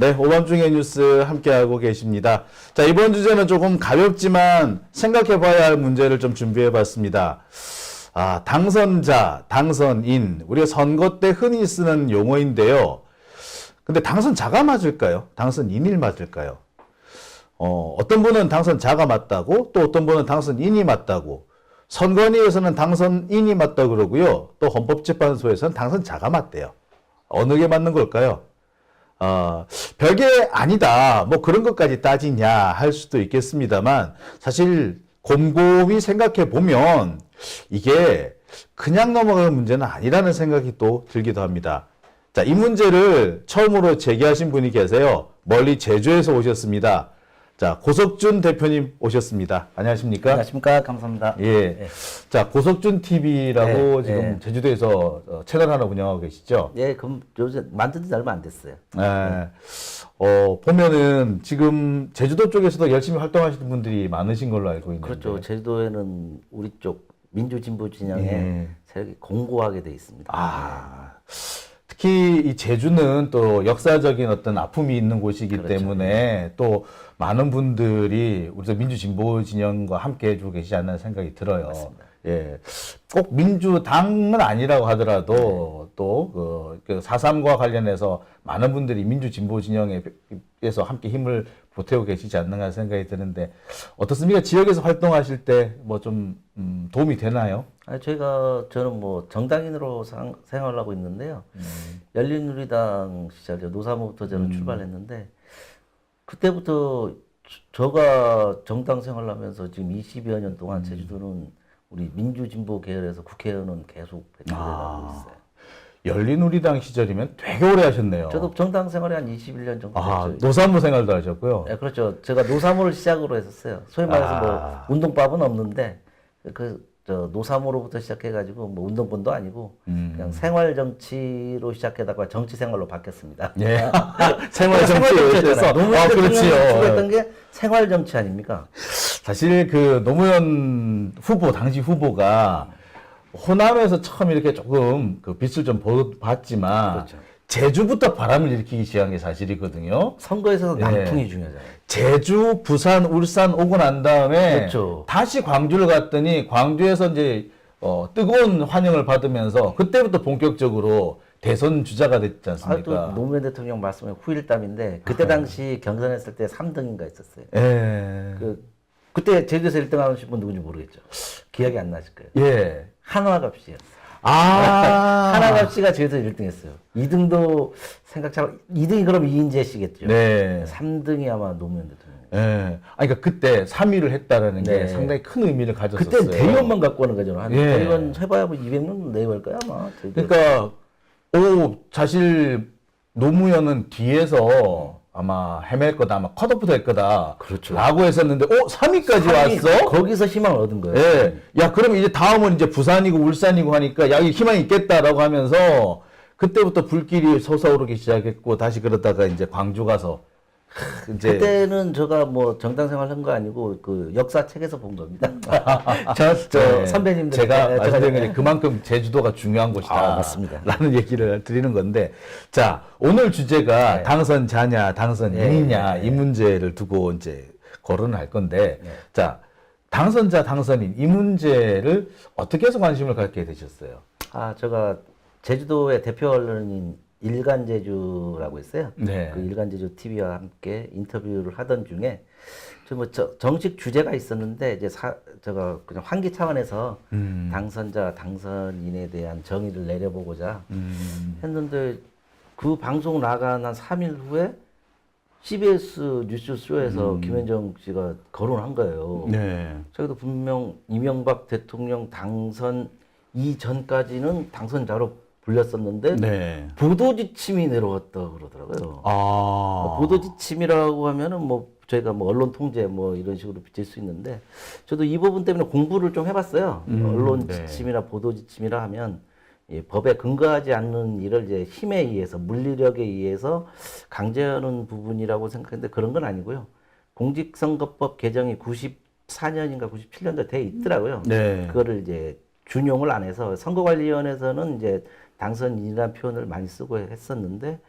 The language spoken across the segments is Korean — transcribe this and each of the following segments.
네, 오밤중의 뉴스 함께하고 계십니다. 자, 이번 주제는 조금 가볍지만 생각해봐야 할 문제를 좀 준비해봤습니다. 아, 당선자, 당선인. 우리가 선거 때 흔히 쓰는 용어인데요. 근데 당선자가 맞을까요? 당선인이 맞을까요? 어, 어떤 분은 당선자가 맞다고, 또 어떤 분은 당선인이 맞다고, 선관위에서는 당선인이 맞다 그러고요. 또 헌법재판소에서는 당선자가 맞대요. 어느 게 맞는 걸까요? 어, 별게 아니다. 뭐 그런 것까지 따지냐 할 수도 있겠습니다만 사실 곰곰이 생각해 보면 이게 그냥 넘어가는 문제는 아니라는 생각이 또 들기도 합니다. 자, 이 문제를 처음으로 제기하신 분이 계세요. 멀리 제주에서 오셨습니다. 자, 고석준 대표님 오셨습니다. 안녕하십니까? 안녕하십니까. 감사합니다. 예. 네. 자, 고석준 TV라고 네, 지금 네. 제주도에서 어, 채널 하나 운영하고 계시죠? 예, 그럼 요새 만든 지 얼마 안 됐어요. 예. 어, 보면은 지금 제주도 쪽에서도 열심히 활동하시는 분들이 많으신 걸로 알고 있는데. 그렇죠. 제주도에는 우리 쪽 민주 진보 진영에 예. 세력이 공고하게 돼 있습니다. 아. 특히 이 제주는 또 역사적인 어떤 아픔이 있는 곳이기 그렇죠. 때문에 또 많은 분들이 우리 민주 진보 진영과 함께 해주고 계시지 않나 생각이 들어요. 예. 꼭 민주당은 아니라고 하더라도 또그 그 4.3과 관련해서 많은 분들이 민주 진보 진영에서 함께 힘을 보태고 계시지 않는가 생각이 드는데 어떻습니까? 지역에서 활동하실 때 뭐좀 음, 도움이 되나요? 아니, 저희가 저는 뭐 정당인으로 상- 생활하고 있는데요. 음. 열린우리당 시절 노사모부터 저는 출발했는데 그때부터 저- 저가 정당 생활하면서 지금 20여 년 음. 동안 제주도는 우리 민주진보 계열에서 국회의원은 계속 배출해 가고 아. 있어요. 열린우리당 시절이면 되게 오래 하셨네요. 저도 정당 생활이 한 21년 정도 아, 됐죠. 노사무 생활도 하셨고요. 네, 그렇죠. 제가 노사모를 시작으로 했었어요. 소위 말해서 아. 뭐 운동밥은 없는데 그저 노사모로부터 시작해가지고 뭐 운동본도 아니고 음. 그냥 생활 정치로 시작하다가 정치 생활로 바뀌었습니다. 예. 생활 정치에서. 노무현 대통령이 그렇지요. 게 생활 정치 아닙니까? 사실 그 노무현 후보 당시 후보가 호남에서 처음 이렇게 조금 그 빛을 좀 보- 봤지만 그렇죠. 제주부터 바람을 일으키기 시작한 게 사실이거든요. 선거에서 예. 남풍이 중요하잖아요. 제주, 부산, 울산 오고 난 다음에 그렇죠. 다시 광주를 갔더니 광주에서 이제 어, 뜨거운 환영을 받으면서 그때부터 본격적으로 대선 주자가 됐지 아, 않습니까? 또 노무현 대통령 말씀에 후일담인데 그때 당시 경선했을 때 3등인가 있었어요. 예. 그 그때 제주에서 1등 하신 분 누군지 모르겠죠. 기억이 안 나실 거예요. 예. 한화갑시요. 아. 하나갑 씨가 제주에서 1등 했어요. 2등도 생각처럼 2등이 그럼 이인재 씨겠죠. 네. 3등이 아마 노무현 대통령. 예. 아, 그러니까 그때 3위를 했다라는 게 네. 상당히 큰 의미를 가졌었어요. 그때 대의원만 갖고 오는 거죠. 한 예. 대의원 해봐야 뭐 200명 내외일 거야 아마. 그러니까 오 사실 노무현은 뒤에서 아마 헤맬 거다, 아마 컷오프 될 거다. 그렇죠. 라고 했었는데, 오 3위까지 삼위, 왔어? 거기서 희망을 얻은 거예요. 예. 야, 그럼 이제 다음은 이제 부산이고 울산이고 하니까 야, 이 희망이 있겠다라고 하면서 그때부터 불길이 솟아오르기 시작했고 다시 그러다가 이제 광주 가서 크, 이제 그때는 제가 뭐 정당 생활한 거 아니고 그 역사 책에서 본 겁니다. 저, 저 네. 선배님들 제가 네, 말씀드린 게 그만큼 제주도가 중요한 곳이다. 아, 맞습니다. 라는 얘기를 드리는 건데, 자, 오늘 주제가 네. 당선 자냐, 당선 인이냐, 네, 네. 이 문제를 두고 이제 거론을 할 건데, 네. 자, 당선자, 당선인, 이 문제를 어떻게 해서 관심을 갖게 되셨어요? 아, 제가 제주도의 대표 언론인 일간제주라고 있어요. 네. 그 일간제주 TV와 함께 인터뷰를 하던 중에 저뭐 정식 주제가 있었는데 이제 사, 제가 그냥 환기 차원에서 음. 당선자 당선인에 대한 정의를 내려보고자 음. 했는데 그 방송 나간 한 3일 후에 CBS 뉴스쇼에서 김현정 씨가 거론한 거예요. 네. 저희도 분명 이명박 대통령 당선 이전까지는 당선자로 불렸었는데 네. 보도 지침이 내려왔다 그러더라고요. 아. 보도 지침이라고 하면은 뭐 저희가 뭐 언론 통제 뭐 이런 식으로 비칠 수 있는데 저도 이 부분 때문에 공부를 좀 해봤어요. 음, 언론 네. 지침이나 보도 지침이라 하면 이 법에 근거하지 않는 일을 이제 힘에 의해서 물리력에 의해서 강제하는 부분이라고 생각했는데 그런 건 아니고요. 공직선거법 개정이 94년인가 97년도에 돼 있더라고요. 네. 그거를 이제 준용을 안 해서 선거관리위원회에서는 이제 당선인이라는 표현을 많이 쓰고 했었는데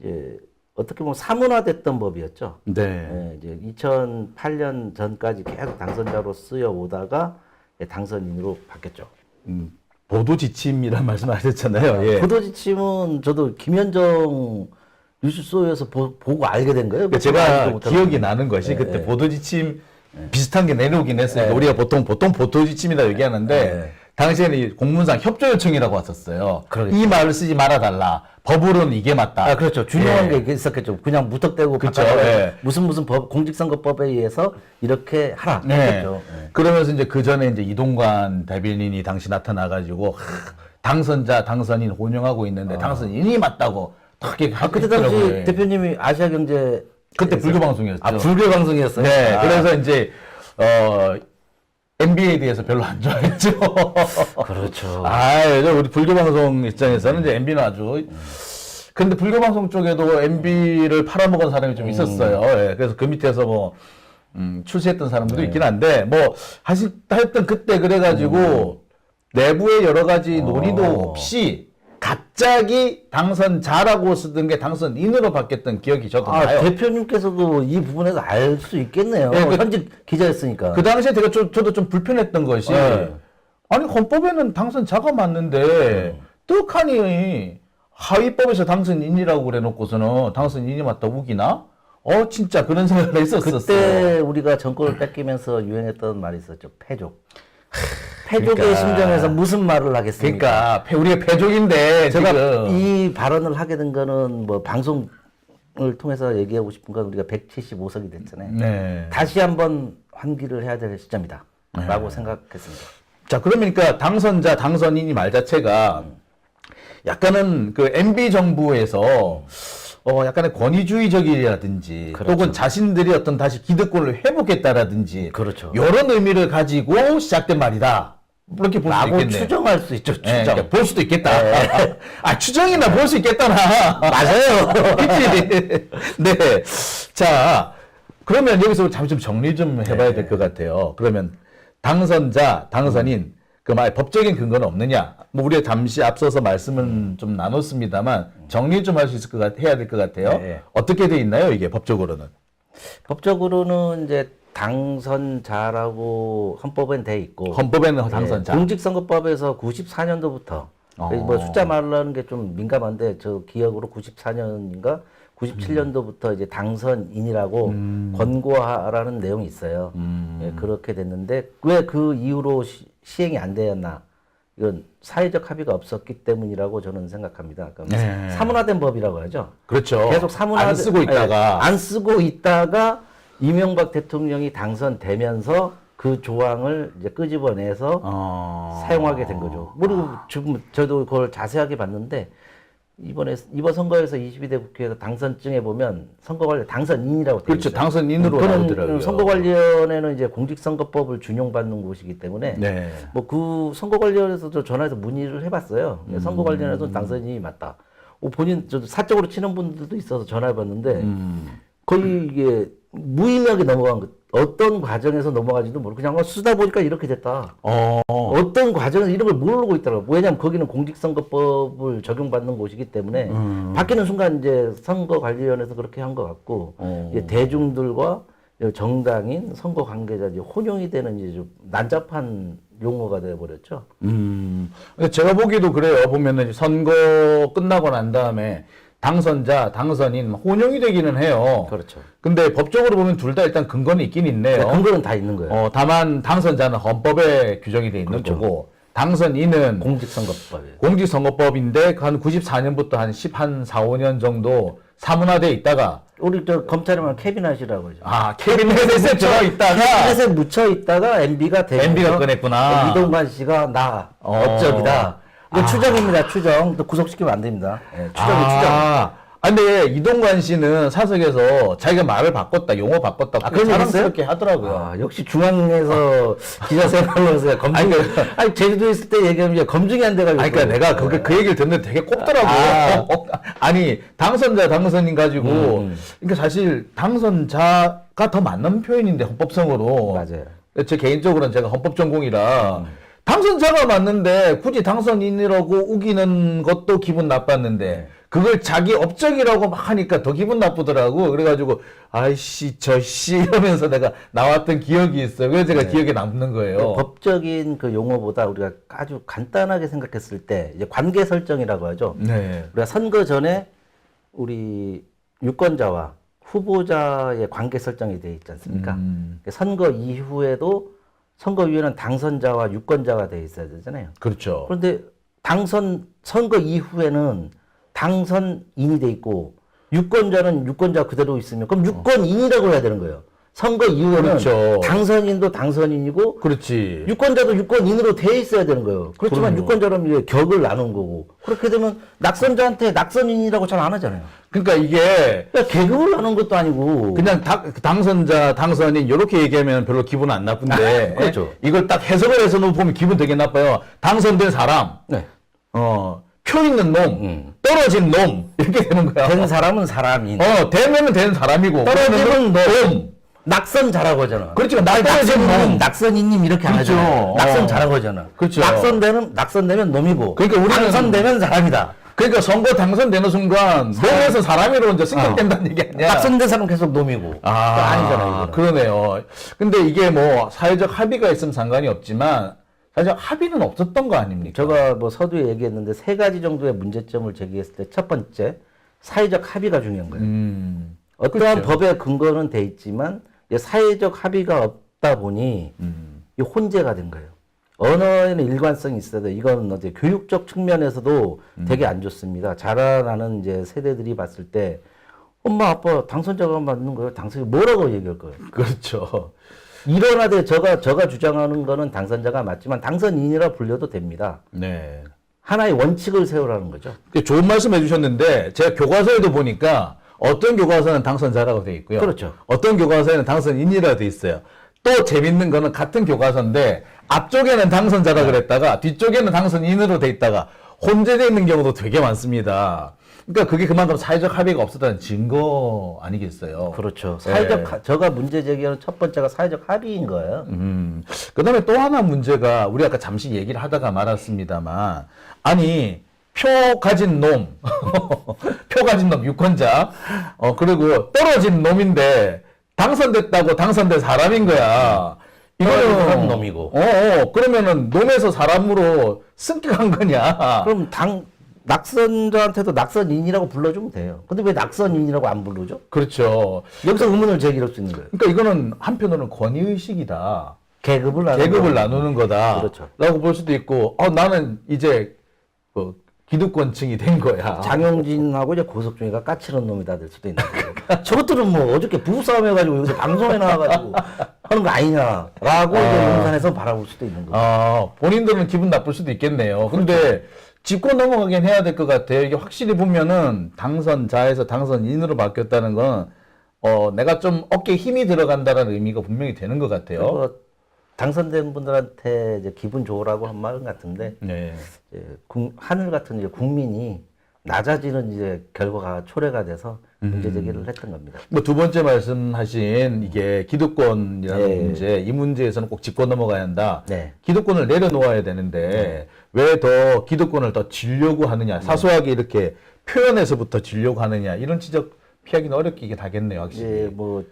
이제 어떻게 보면 사문화됐던 법이었죠. 네. 예, 이제 2008년 전까지 계속 당선자로 쓰여 오다가 예, 당선인으로 바뀌었죠. 음, 보도 지침이란 말씀하셨잖아요. 예. 보도 지침은 저도 김현정 뉴스소에서 보, 고 알게 된 거예요. 그러니까 제가 못하고. 기억이 나는 것이 예, 그때 예. 보도 지침 비슷한 게 내려오긴 했으니까 예. 우리가 보통 보통 보도 지침이라 얘기하는데 예. 당시에는 이 공문상 협조 요청이라고 왔었어요. 그러겠죠. 이 말을 쓰지 말아 달라. 법으로는 이게 맞다. 아 그렇죠. 중요한 예. 게 있었겠죠. 그냥 무턱대고 바꿔서 예. 무슨 무슨 법 공직선거법에 의해서 이렇게 하라. 네. 했겠죠. 예. 그러면서 이제 그 전에 이제 이동관 대변인이 당시 나타나가지고 하, 당선자 당선인 혼용하고 있는데 당선인이 맞다고 탁 이렇게 아 그때 당시 했더라고요. 대표님이 아시아 경제 그때 불교 방송이었죠. 아 불교 방송이었어요. 네, 아, 그래서 이제 어 NBA에 대해서 별로 안 좋아했죠. 그렇죠. 아, 저 우리 불교 방송 입장에서는 이제 MB는 아주. 근데 불교 방송 쪽에도 MB를 팔아먹은 사람이 좀 있었어요. 예, 그래서 그 밑에서 뭐 음, 출세했던 사람들도 있긴 한데 뭐 하시 하여튼 그때 그래가지고 내부의 여러 가지 논의도 어. 없이 갑자기 당선자라고 쓰던 게 당선인으로 바뀌었던 기억이 저도 아, 나요. 대표님께서도 이 부분에서 알 수 있겠네요. 네, 그- 현직 기자였으니까. 그 당시에 제가 저, 저도 좀 불편했던 것이 네. 아니 헌법에는 당선자가 맞는데 떡하니 하위법에서 당선인이라고 그래 놓고서는 당선인이 맞다 우기나? 어 진짜 그런 생각을 했었었어요. 그때 우리가 정권을 뺏기면서 유행했던 말이 있었죠. 패족. 패족의 그러니까. 심정에서 무슨 말을 하겠습니까? 그러니까 패- 우리가 패족인데 제가 지금 이 발언을 하게 된 거는 뭐 방송을 통해서 얘기하고 싶은 건 우리가 175석이 됐잖아요. 네. 다시 한번 환기를 해야 될 시점이다. 라고 생각했습니다. 자 그러니까 당선자 당선인이 말 자체가 약간은 그 MB 정부에서 어 약간의 권위주의적이라든지 그렇죠. 혹은 자신들이 어떤 다시 기득권을 회복했다라든지 그렇죠. 이런 의미를 가지고 시작된 말이다. 이렇게 볼수 라고 있겠네. 추정할 수 있죠. 추정. 예, 그러니까 볼 수도 있겠다. 아 추정이나 볼 수 있겠다나. 맞아요. 그치? 네. 자, 그러면 여기서 잠시 좀 정리 좀 해봐야 될 것 같아요. 그러면 당선자, 당선인, 그 말 법적인 근거는 없느냐? 뭐 우리가 잠시 앞서서 말씀은 좀 나눴습니다만 정리 좀 할 수 있을 것 같, 해야 될 것 같아요. 네. 어떻게 돼 있나요, 이게 법적으로는? 법적으로는 이제 당선자라고 헌법엔 돼 있고 헌법에는 당선자. 네, 공직선거법에서 94년도부터 어. 뭐 숫자 말하는 게 좀 민감한데 저 기억으로 94년인가 97년도부터 이제 당선인이라고 음. 권고하라는 내용이 있어요. 예, 그렇게 됐는데 왜 그 이후로 시, 시행이 안 되었나? 이건 사회적 합의가 없었기 때문이라고 저는 생각합니다. 그러니까 네. 사문화된 법이라고 하죠. 그렇죠. 계속 사문화 안 쓰고 있다가. 안 쓰고 있다가 이명박 대통령이 당선되면서 그 조항을 이제 끄집어내서 어... 사용하게 된 거죠. 그리고 지금 저도 그걸 자세하게 봤는데 이번에 이번 선거에서 22대 국회에서 당선증에 보면 선거 관련 당선인이라고 돼 그렇죠. 있어요. 당선인으로 나오더라고요. 선거 관련에는 이제 공직선거법을 준용받는 곳이기 때문에 네. 뭐그 선거 관련해서도 전화해서 문의를 해봤어요. 음. 선거 관련해서 당선인이 맞다. 어, 본인 저 사적으로 치는 분들도 있어서 전화해봤는데 음. 거의 이게 무의미하게 넘어간 것. 어떤 과정에서 넘어가지도 모르고 그냥 어, 쓰다 보니까 이렇게 됐다. 어. 어떤 과정에서 이런 걸 모르고 있더라고요. 왜냐하면 거기는 공직선거법을 적용받는 곳이기 때문에 음. 바뀌는 순간 이제 선거관리위원회에서 그렇게 한 것 같고 어. 대중들과 정당인 선거 관계자 이제 혼용이 되는 이제 좀 난잡한 용어가 되어버렸죠. 음. 제가 보기에도 그래요. 보면은 선거 끝나고 난 다음에 당선자, 당선인 혼용이 되기는 해요. 그렇죠. 근데 법적으로 보면 둘 다 일단 근거는 있긴 있네요. 근거는 다 있는 거예요. 어, 다만 당선자는 헌법에 규정이 돼 있는 그렇죠. 거고 당선인은 공직선거법에. 공직선거법인데 한 94년부터 한 10, 한 4, 5년 정도 사문화돼 있다가 우리 저 검찰이면 캐비넷이라고 하죠. 아, 캐비넷에 들어 있다가 캐비넷에 묻혀 있다가 MB가 되면서 MB가 꺼냈구나. 이동관 씨가 나 어. 어쩌기다. 이거 추정입니다. 추정. 또 구속시키면 안 됩니다. 예, 추정이 추정. 아, 아, 근데 이동관 씨는 사석에서 자기가 말을 바꿨다, 용어 바꿨다, 아, 그런 얘기 자랑스럽게 하더라고요. 아, 역시 중앙에서 기자 생활로서 검증. 아니, 아니, 그- 아니 제주도 있을 때 얘기하면 이제 검증이 안 돼가지고. 아니, 그러니까 내가 그게 그 얘기를 듣는데 되게 꼽더라고요. 아. 니 당선자, 당선인 가지고, 음. 그러니까 사실 당선자가 더 맞는 표현인데, 헌법성으로. 맞아요. 제 개인적으로는 제가 헌법 전공이라, 음. 당선자가 맞는데, 굳이 당선인이라고 우기는 것도 기분 나빴는데, 그걸 자기 업적이라고 막 하니까 더 기분 나쁘더라고. 그래가지고 아이씨 저씨 이러면서 내가 나왔던 기억이 있어요. 그래서 제가 기억에 남는 거예요. 그 법적인 그 용어보다 우리가 아주 간단하게 생각했을 때 이제 관계 설정이라고 하죠. 네. 우리가 선거 전에 우리 유권자와 후보자의 관계 설정이 되어 있지 않습니까? 음, 선거 이후에도 선거위원회는 당선자와 유권자가 되어 있어야 되잖아요. 그렇죠. 그런데 당선 선거 이후에는 당선인이 돼 있고 유권자는 유권자 그대로 있으면 그럼 유권인이라고 해야 되는 거예요. 선거 이후에는 그렇죠. 당선인도 당선인이고 그렇지. 유권자도 유권인으로 돼 있어야 되는 거예요. 그렇지만 그럼요. 유권자는 이제 격을 나눈 거고 그렇게 되면 낙선자한테 낙선인이라고 잘 안 하잖아요. 그러니까 이게 그러니까 계급을 나눈 것도 아니고 그냥 다- 당선자, 당선인 이렇게 얘기하면 별로 기분 안 나쁜데 그렇죠. 이걸 딱 해석을 해서 보면 기분 되게 나빠요. 당선된 사람, 네. 어, 표 있는 놈, 음. 떨어진 놈 이렇게 되는 거야. 된 사람은 사람인. 어, 되면은 된 사람이고 떨어지면 놈. 낙선자라고 하잖아. 그렇죠. 낙선인, 놈. 낙선인님 이렇게 안 그렇죠. 하잖아요. 어. 낙선자라고 하잖아. 그렇죠. 낙선되면 낙선되면 놈이고. 그러니까 우리는- 당선되면 사람이다. 그러니까 선거 당선되는 순간 놈에서 사람으로 이제 승격된다는 얘기 아니야. 낙선된 사람 계속 놈이고. 아, 아니잖아요. 이거는. 그러네요. 근데 이게 뭐 사회적 합의가 있으면 상관이 없지만 사실 합의는 없었던 거 아닙니까? 제가 뭐 서두에 얘기했는데 세 가지 정도의 문제점을 제기했을 때 첫 번째 사회적 합의가 중요한 거예요. 음, 어떠한 그렇죠. 법의 근거는 돼 있지만 이 사회적 합의가 없다 보니 음. 이 혼재가 된 거예요. 언어에는 일관성이 있어야 돼. 이건 어제 교육적 측면에서도 음. 되게 안 좋습니다. 자라나는 이제 세대들이 봤을 때 엄마 아빠 당선자가 맞는 거예요. 당선이 뭐라고 얘기할 거예요. 그렇죠. 일어나되 저가 저가 주장하는 거는 당선자가 맞지만 당선인이라 불려도 됩니다. 네. 하나의 원칙을 세우라는 거죠. 그 좋은 말씀 해주셨는데 제가 교과서에도 보니까 어떤 교과서는 당선자라고 돼 있고요. 그렇죠. 어떤 교과서에는 당선인이라고 돼 있어요. 또 재밌는 거는 같은 교과서인데 앞쪽에는 당선자라 그랬다가 뒤쪽에는 당선인으로 돼 있다가 혼재되어 있는 경우도 되게 많습니다. 그러니까 그게 그만큼 사회적 합의가 없었다는 증거 아니겠어요. 그렇죠. 사회적 네. 하- 저가 문제 제기하는 첫 번째가 사회적 합의인 거예요. 음. 그다음에 또 하나 문제가 우리 아까 잠시 얘기를 하다가 말았습니다만 아니 표 가진 놈, 표 가진 놈 유권자, 어 그리고 떨어진 놈인데 당선됐다고 당선된 사람인 거야. 이거는 놈이고. 어, 어 그러면은 놈에서 사람으로 승격한 거냐? 그럼 당 낙선자한테도 낙선인이라고 불러주면 돼요. 근데 왜 낙선인이라고 안 부르죠? 그렇죠. 여기서 의문을 제기할 수 있는 거예요. 그러니까 이거는 한편으로는 권위 의식이다. 계급을 나누는 계급을 거. 나누는 거다. 그렇죠. 라고 볼 수도 있고, 어, 나는 이제, 그, 기득권층이 된 거야. 장영진하고 이제 고석중이가 까칠한 놈이다 될 수도 있는 거예요. 저것들은 뭐 어저께 부부싸움 해가지고 여기서 방송에 나와가지고 하는 거 아니냐라고 이제 용산에서 바라볼 수도 있는 거예요. 아, 본인들은 기분 나쁠 수도 있겠네요. 근데 짚고 넘어가긴 해야 될 것 같아요. 이게 확실히 보면은 당선자에서 당선인으로 바뀌었다는 건, 어, 내가 좀 어깨에 힘이 들어간다는 의미가 분명히 되는 것 같아요. 그리고 당선된 분들한테 이제 기분 좋으라고 한 말은 같은데 네. 이제 국- 하늘 같은 이제 국민이 낮아지는 이제 결과가 초래가 돼서 문제 제기를 했던 겁니다. 뭐 두 번째 말씀하신 이게 기득권이라는 네. 문제, 이 문제에서는 꼭 짚고 넘어가야 한다. 네. 기득권을 내려놓아야 되는데 왜 더 기득권을 더 지려고 하느냐, 사소하게 이렇게 표현에서부터 지려고 하느냐 이런 지적 피하기는 어렵긴 하겠네요, 확실히. 이제 뭐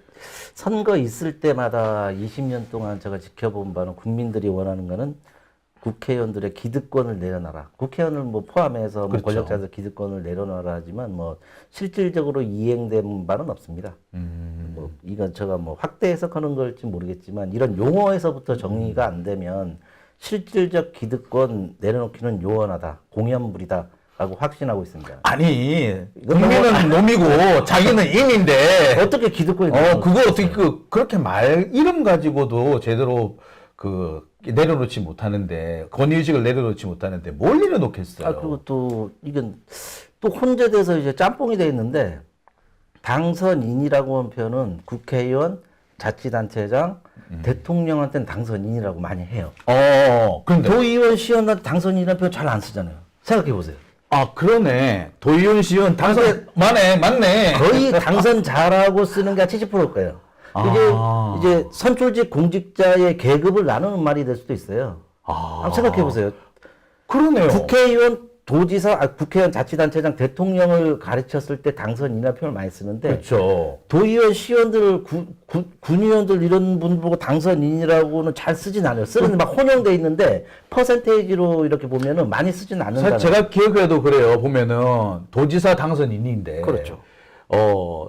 선거 있을 때마다 20년 동안 제가 지켜본 바는 국민들이 원하는 거는 국회의원들의 기득권을 내려놔라. 국회의원을 뭐 포함해서 뭐 그렇죠. 권력자들 기득권을 내려놔라 하지만 뭐 실질적으로 이행된 바는 없습니다. 음, 뭐 이건 제가 뭐 확대 해석하는 걸지 모르겠지만 이런 용어에서부터 정리가 안 되면 실질적 기득권 내려놓기는 요원하다, 공연불이다 라고 확신하고 있습니다. 아니 국민은 놈이고 자기는 인인데 어떻게 기득권이 어 그거 어떻게 그 그렇게 말 이름 가지고도 제대로 그 내려놓지 못하는데 권위의식을 내려놓지 못하는데 뭘 내려놓겠어요? 아, 그리고 또, 이건 또 혼재돼서 이제 짬뽕이 돼 있는데, 당선인이라고 하는 표현은 국회의원, 자치단체장, 대통령한테는 당선인이라고 많이 해요. 어 그런데 도의원, 시의원한테 당선인이라는 표현 잘 안 쓰잖아요. 생각해 보세요. 아 그러네 도의원 시의원 당선 맞네 맞네 거의 당선자라고 쓰는 게 70%일 거예요. 아. 이제, 이제 선출직 공직자의 계급을 나누는 말이 될 수도 있어요. 아 한번 생각해 보세요. 그러네요 국회의원 도지사, 아, 국회의원, 자치단체장, 대통령을 가르쳤을 때 당선인이라는 표현을 많이 쓰는데 그렇죠. 도의원, 시의원들, 구, 구, 군의원들 이런 분 보고 당선인이라고는 잘 쓰진 않아요. 쓰는데 막 혼용돼 있는데 퍼센테이지로 이렇게 보면은 많이 쓰진 않는다. 제가 기억해도 그래요. 보면은 도지사 당선인인데. 그렇죠. 어,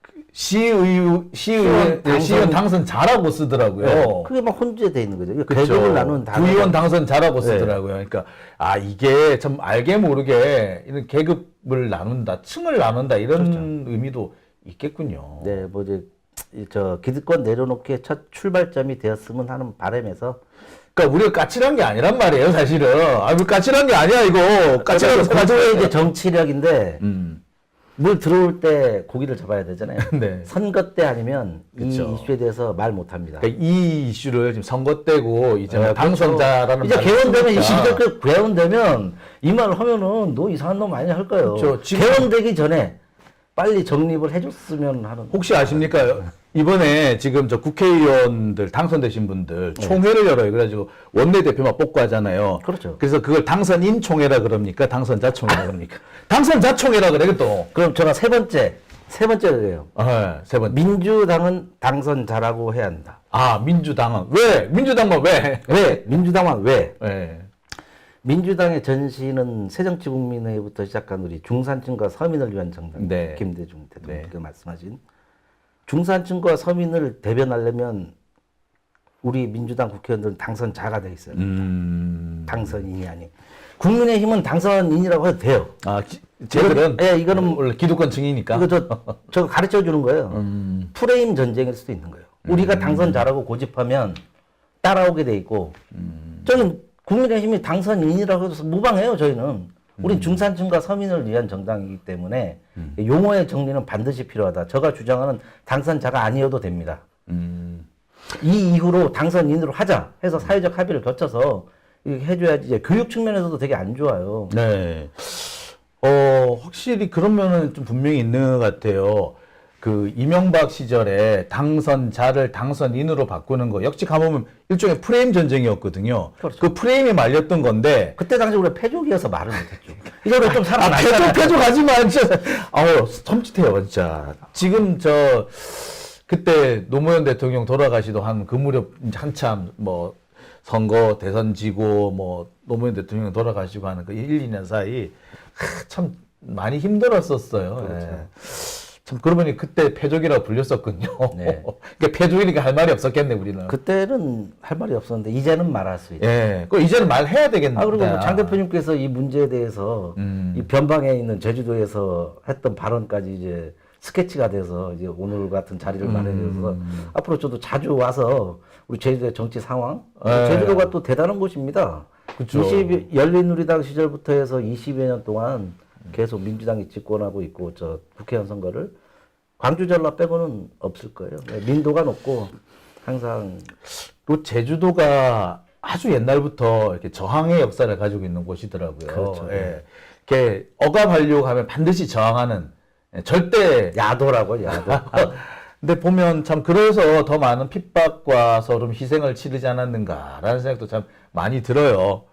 그 시의, 시의원, 시의원 당선- 시의원 당선 잘하고 쓰더라고요. 그게 막 혼재돼 있는 거죠. 그렇죠. 계급을 나눈 단어. 구의원 당선 잘하고 네. 쓰더라고요. 그러니까 아 이게 참 알게 모르게 이런 계급을 나눈다, 층을 나눈다 이런 그렇죠. 의미도 있겠군요. 네, 뭐 이제 이저 기득권 내려놓기의 첫 출발점이 되었으면 하는 바람에서 그러니까 우리가 까칠한 게 아니란 말이에요, 사실은. 아, 뭐 까칠한 게 아니야 이거. 까칠한 거 그게 이제 정치력인데 음, 물 들어올 때 고기를 잡아야 되잖아요. 네. 선거 때 아니면 그쵸. 이 이슈에 대해서 말 못합니다. 그러니까 이 이슈를 지금 선거 때고 이제 네, 당선자라는 이제 개헌되면 이 쓰니까. 시대그 개헌되면 이 말을 하면은 너 이상한 놈 아니야 할 거예요. 그렇죠. 지금- 개헌되기 전에 빨리 정립을 해줬으면 하는. 혹시 아십니까? 이번에 지금 저 국회의원들 당선되신 분들 총회를 열어요. 그래가지고 원내대표만 뽑고 하잖아요. 그렇죠. 그래서 그걸 당선인 총회라 그럽니까? 당선자 총회라 그럽니까? 당선자 총회라 그래, 또. 그럼 제가 세 번째 세 번째로요. 아, 세 번. 민주당은 당선자라고 해야 한다. 아, 민주당은. 왜? 민주당만 왜? 왜? 민주당은 왜? 예. 민주당의 전신은 새정치국민회의부터 시작한 우리 중산층과 서민을 위한 정당 네. 김대중 대통령께서 말씀하신 중산층과 서민을 대변하려면 우리 민주당 국회의원들은 당선자가 돼 있어요. 음. 당선인이 아니. 국민의힘은 당선인이라고 해도 돼요. 아, 기- 쟤들은. 예, 이거는 원래 기득권층이니까. 이거 저, 저 가르쳐 주는 거예요. 음. 프레임 전쟁일 수도 있는 거예요. 우리가 당선자라고 고집하면 따라오게 돼 있고, 음. 저는 국민의힘이 당선인이라고 해서 무방해요, 저희는. 음. 우린 중산층과 서민을 위한 정당이기 때문에 용어의 정리는 반드시 필요하다. 제가 주장하는 당선자가 아니어도 됩니다. 음. 이 이후로 당선인으로 하자 해서 사회적 합의를 거쳐서 해줘야지 이제 교육 측면에서도 되게 안 좋아요. 네. 어, 확실히 그런 면은 좀 분명히 있는 것 같아요. 그 이명박 시절에 당선자를 당선인으로 바꾸는 거 역시 가보면 일종의 프레임 전쟁이었거든요. 그렇죠. 그 프레임이 말렸던 건데 그때 당시 우리가 패족이어서 말을 못했죠. 이거를 좀 아, 살아나잖아요. 패족, 패족하지만, 진짜, 아우, 섬찟해요, 진짜. 지금 저, 그때 노무현 대통령 돌아가시도 한 그 무렵 한참 뭐, 선거, 대선 지고, 뭐, 노무현 대통령 돌아가시고 하는 그 1, 2년 사이, 하, 참 많이 힘들었었어요. 그렇죠. 예. 참, 그러고 보니 그때 패족이라고 불렸었군요. 네. 그러니까 패족이니까 할 말이 없었겠네, 우리는. 그때는 할 말이 없었는데 이제는 말할 수 있다. 예. 그 이제는 말해야 되겠네. 아 그리고 뭐 장 대표님께서 이 문제에 대해서 음. 이 변방에 있는 제주도에서 했던 발언까지 이제 스케치가 돼서 이제 오늘 같은 자리를 음. 마련해서 앞으로 저도 자주 와서 우리 제주도의 정치 상황 네. 제주도가 또 대단한 곳입니다. 그쵸. 20 열린우리당 시절부터 해서 20여 년 동안 계속 민주당이 집권하고 있고 저 국회의원 선거를 광주 전라 빼고는 없을 거예요. 네, 민도가 높고 항상 또 제주도가 아주 옛날부터 이렇게 저항의 역사를 가지고 있는 곳이더라고요. 그렇죠. 예. 이렇게 억압하려고 하면 반드시 저항하는 예, 절대. 야도라고 야도. 근데 보면 참 그래서 더 많은 핍박과 서름 희생을 치르지 않았는가라는 생각도 참 많이 들어요.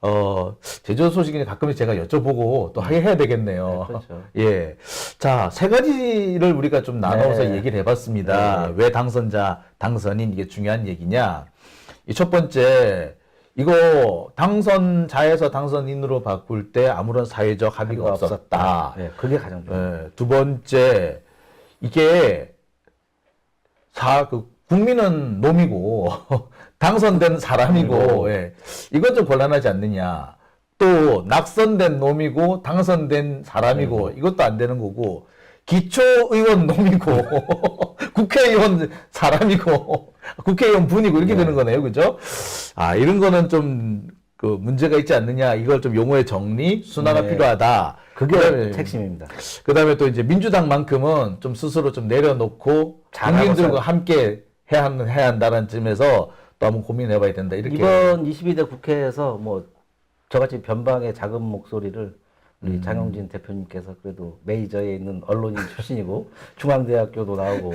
어, 제주도 소식은 가끔 제가 여쭤보고 또 하게 해야 되겠네요. 네, 그렇죠. 예. 자, 세 가지를 우리가 좀 나눠서 네. 얘기를 해봤습니다. 네. 왜 당선자, 당선인 이게 중요한 얘기냐? 이 첫 번째, 이거 당선자에서 당선인으로 바꿀 때 아무런 사회적 합의가 없었다. 네, 그게 가장 중요해요. 예, 두 번째, 이게 사, 그, 국민은 놈이고, 당선된 사람이고, 예. 이건 좀 곤란하지 않느냐. 또, 낙선된 놈이고, 당선된 사람이고, 이것도 안 되는 거고, 기초의원 놈이고, 국회의원 사람이고, 국회의원 분이고, 이렇게 되는 거네요. 그죠? 아, 이런 거는 좀, 그, 문제가 있지 않느냐. 이걸 좀 용어의 정리, 순화가 네. 필요하다. 그게 그다음에 핵심입니다. 그다음에 또 이제 민주당만큼은 좀 스스로 좀 내려놓고 국민들과 살- 함께 해야, 한- 해야 한다는 점에서 또 한번 고민해봐야 된다 이렇게. 이번 22대 국회에서 뭐 저같이 변방의 작은 목소리를 우리 장영진 대표님께서 그래도 메이저에 있는 언론인 출신이고 중앙대학교도 나오고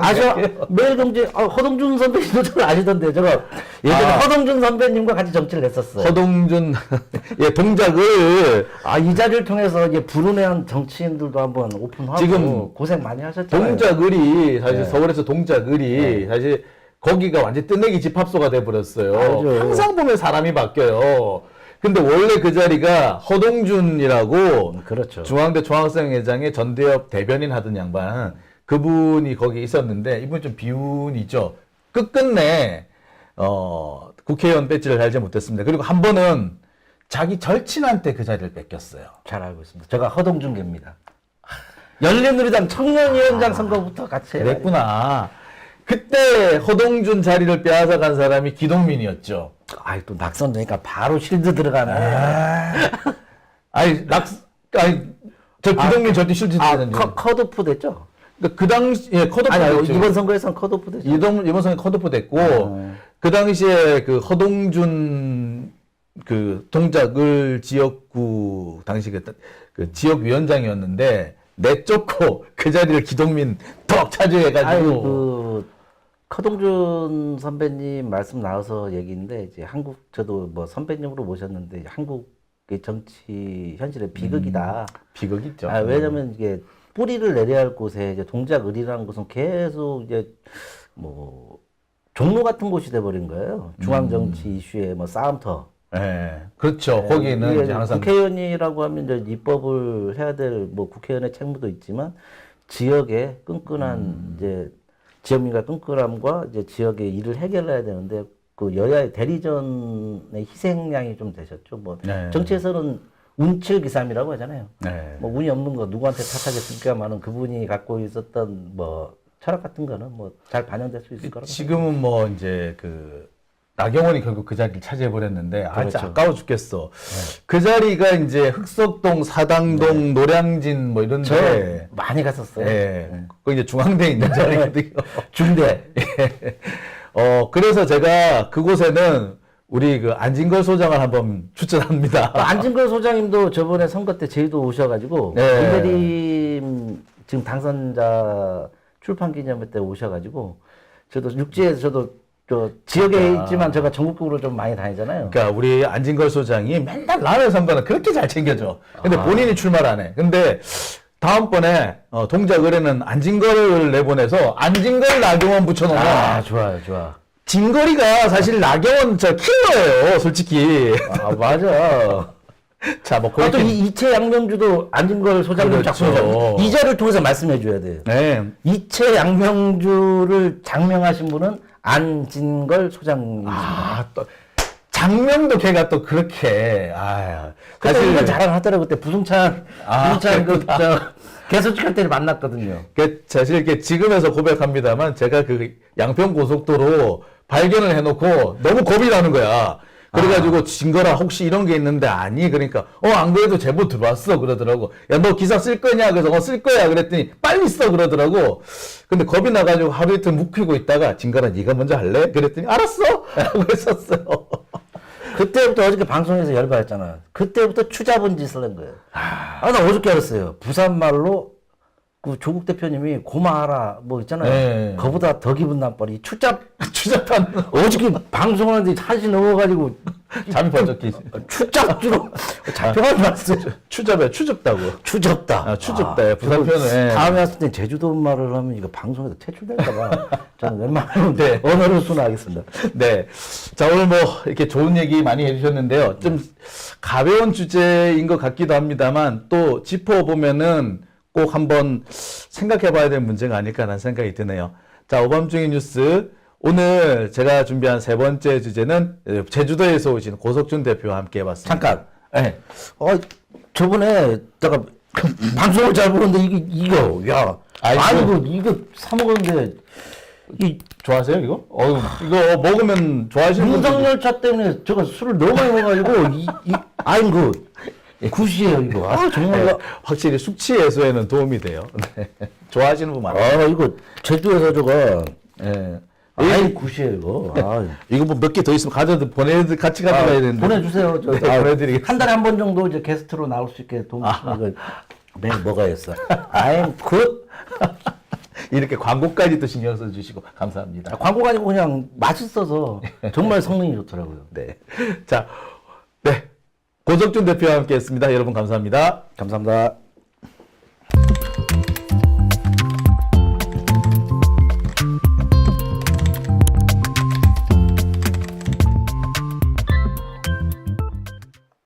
아저 매일경제 아, 허동준 선배님도 저를 아시던데 제가 예전에 아. 허동준 선배님과 같이 정치를 했었어요. 허동준 예 동작을 아이 자리를 통해서 이제 불운해한 정치인들도 한번 오픈하고 지금 고생 많이 하셨잖아요. 동작을이 사실 네. 서울에서 동작을이 사실 거기가 완전 뜨내기 집합소가 돼 버렸어요. 알죠. 항상 보면 사람이 바뀌어요. 근데 원래 그 자리가 허동준이라고 그렇죠. 중앙대 중앙학생회장의 전대협 대변인 하던 양반 그분이 거기 있었는데 이분 좀 비운이죠. 끝끝내 어, 국회의원 배지를 달지 못했습니다. 그리고 한 번은 자기 절친한테 그 자리를 뺏겼어요. 잘 알고 있습니다. 제가 허동준계입니다. 열린우리당 청년위원장 선거부터 같이 해가지고. 그랬구나. 그때 허동준 자리를 빼앗아 간 사람이 기동민이었죠. 아이 또 낙선 되니까 바로 실드 들어가네. 아니 낙 아니 저 기동민 절대 실지 아, 되는 컷, 컷오프 됐죠? 그러니까 그 당시 예 컷오프 아니, 됐죠. 이번 선거에서는 컷오프 됐죠. 이동 이번 선에 컷오프 됐고 아. 그 당시에 그 허동준 그 동작을 지역구 당시 그, 그 지역 위원장이었는데 내쫓고 그 자리를 기동민 덕 차지해가지고 아니, 그, 커동준 선배님 말씀 나와서 얘기인데, 이제 한국, 저도 뭐 선배님으로 모셨는데, 한국의 정치 현실의 비극이다. 비극 있죠. 아, 왜냐면 이게 뿌리를 내려야 할 곳에 이제 동작 을이라는 곳은 계속 이제 뭐 종로 같은 곳이 돼버린 거예요. 중앙 정치 이슈의 뭐 싸움터. 예, 그렇죠. 네, 거기는 이게 이제 항상 국회의원이라고 하면 이제 입법을 해야 될 뭐 국회의원의 책무도 있지만 지역의 끈끈한 음. 이제 지역민과 끈끈함과 이제 지역의 일을 해결해야 되는데 그 여야의 대리전의 희생양이 좀 되셨죠. 뭐 네. 정치에서는 운칠기삼이라고 하잖아요. 네. 뭐 운이 없는 거 누구한테 탓하겠습니까만은 그분이 갖고 있었던 뭐 철학 같은 거는 뭐 잘 반영될 수 있을 거라고. 지금은 뭐 이제 그 나경원이 결국 그 자리를 차지해 버렸는데 아 진짜 그렇죠. 아까워 죽겠어. 그 자리가 이제 흑석동, 사당동, 노량진 뭐 이런데 저 많이 갔었어요. 예. 그 이제 중앙대에 있는 자리거든요. 중대. 어 그래서 제가 그곳에는 우리 그 안진걸 소장을 한번 추천합니다. 아, 안진걸 소장님도 저번에 선거 때 제주도 오셔가지고 네. 김대림 지금 당선자 출판 기념회 때 오셔가지고 저도 육지에서 저도 저 지역에 있지만 제가 전국적으로 좀 많이 다니잖아요. 그러니까 우리 안진걸 소장이 맨날 라면 선거는 그렇게 잘 챙겨줘. 근데 아. 본인이 출마를 안 해. 근데 다음번에 어, 동작 의뢰는 안진걸을 내보내서 안진걸 나경원 붙여놓으면 아 좋아요, 좋아. 진거리가 사실 나경원 저 킬러예요, 솔직히. 아 맞아. 자, 뭐 아, 그렇게 또 이, 이채 양명주도 안진걸 소장님 그렇죠. 작품이죠. 이 자를 통해서 말씀해 줘야 돼요. 네. 이채 양명주를 장명하신 분은 안진걸 소장님. 아, 또 장명도 걔가 또 그렇게 아, 사실 사실 이걸 자랑하더라고 그때 부승찬 아, 부승찬 그저 개소식할 때 만났거든요. 그 사실 이렇게 지금에서 고백합니다만 제가 그 양평 고속도로 발견을 해놓고 너무 겁이 나는 거야. 그래가지고 진거라 혹시 이런 게 있는데 아니? 그러니까 어 안 그래도 제보 들어왔어. 그러더라고. 야 너 기사 쓸 거냐? 그래서 어 쓸 거야. 그랬더니 빨리 써. 그러더라고. 근데 겁이 나가지고 하루 이틀 묵히고 있다가 진거라 네가 먼저 할래? 그랬더니 알았어. 하고 했었어요. 그때부터 어저께 방송에서 열받았잖아. 그때부터 추잡은 짓을 한 거예요. 아, 나 어저께 알았어요. 부산말로 그 조국 대표님이 고마하라 뭐 있잖아요. 네. 그보다 더 기분 나빠리 추잡 추잡한 어저께 방송하는데 한시 넘어가지고 잠이 번쩍 추잡주로 잡혀가지 말았어요. 추잡해 추잡다고 추잡다. 아, 추잡다. 예, 부산 예. 다음에 왔을 때 제주도 말을 하면 이거 방송에서 퇴출될까봐 저는 웬만하면 네. 언어를 순화하겠습니다. 네. 자, 오늘 뭐, 이렇게 좋은 얘기 많이 해주셨는데요. 좀 가벼운 주제인 것 같기도 합니다만, 또 짚어보면은 꼭 한번 생각해 봐야 될 문제가 아닐까라는 생각이 드네요. 자, 오밤중의 뉴스. 오늘 제가 준비한 세 번째 주제는 제주도에서 오신 고석준 대표와 함께 해봤습니다. 잠깐. 네. 어, 저번에 내가 방송을 잘 보는데 이게 이거 야 아이고. 아이고 이거 사 먹었는데 이 좋아하세요, 이거? 어 이거 먹으면 좋아하시는 분들. 윤석열차 때문에 제가 술을 너무 많이 먹어가지고 이, 이 아임 그 굿이에요 이거 아 정말 네, 확실히 숙취 해소에는 도움이 돼요. 네. 좋아하시는 분 많아요. 아 이거 제주에서 저거 예. 아이 굿이에요 이거. 아, 이거 뭐 몇 개 더 있으면 가져 보내 같이 가져가야 되는데. 보내주세요. 저, 네, 보내드리겠습니다. 한 달에 한 번 정도 이제 게스트로 나올 수 있게 도움 주시는 거 매일 먹어야겠어. I'm good. 이렇게 광고까지 또 신경 써주시고 감사합니다. 아, 광고가 아니고 그냥 맛있어서 정말 성능이 좋더라고요. 네. 자, 네. 고석준 대표와 함께했습니다. 여러분 감사합니다. 감사합니다.